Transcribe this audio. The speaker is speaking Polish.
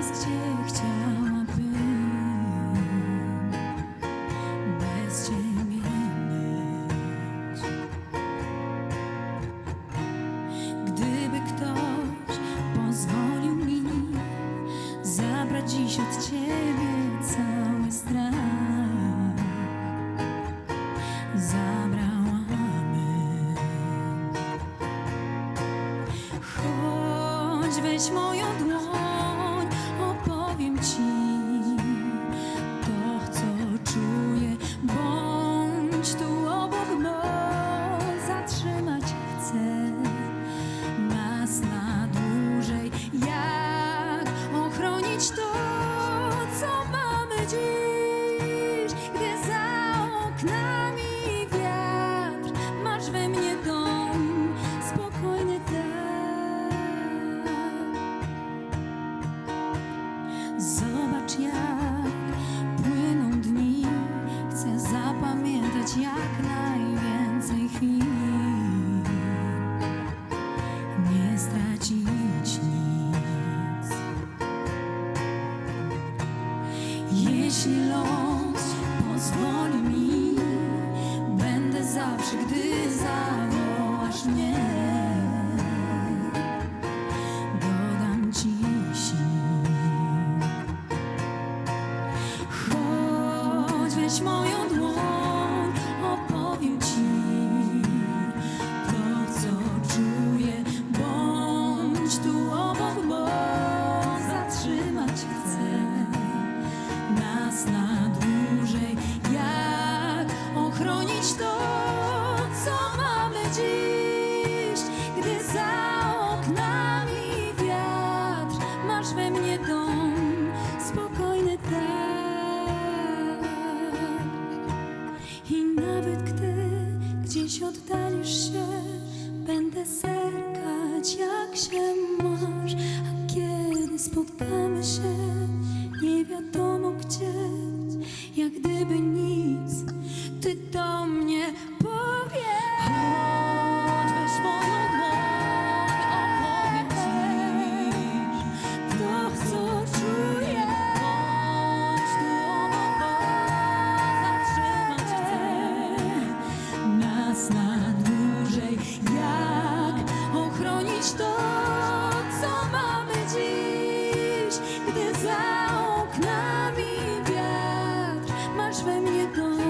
jest, gdzie chciałabym bez Gdyby ktoś pozwolił mi zabrać dziś od Ciebie cały strach, zabrałabym. Choć weź moją dłoń. Jak płyną dni, chcę zapamiętać jak najwięcej chwil nie stracić nic. Jeśli los pozwoli mi, będę zawsze, gdy Chodź, weź moją się masz. A kiedy spotkamy się, nie wiadomo gdzie, jak gdyby nic, ty do mnie powiesz. Chodź, weź moją dłoń, opowiem ci to, co czuję. Bądź tu obok, bo zatrzymać chcę nas na gdy za oknami wiatr, masz we mnie dom,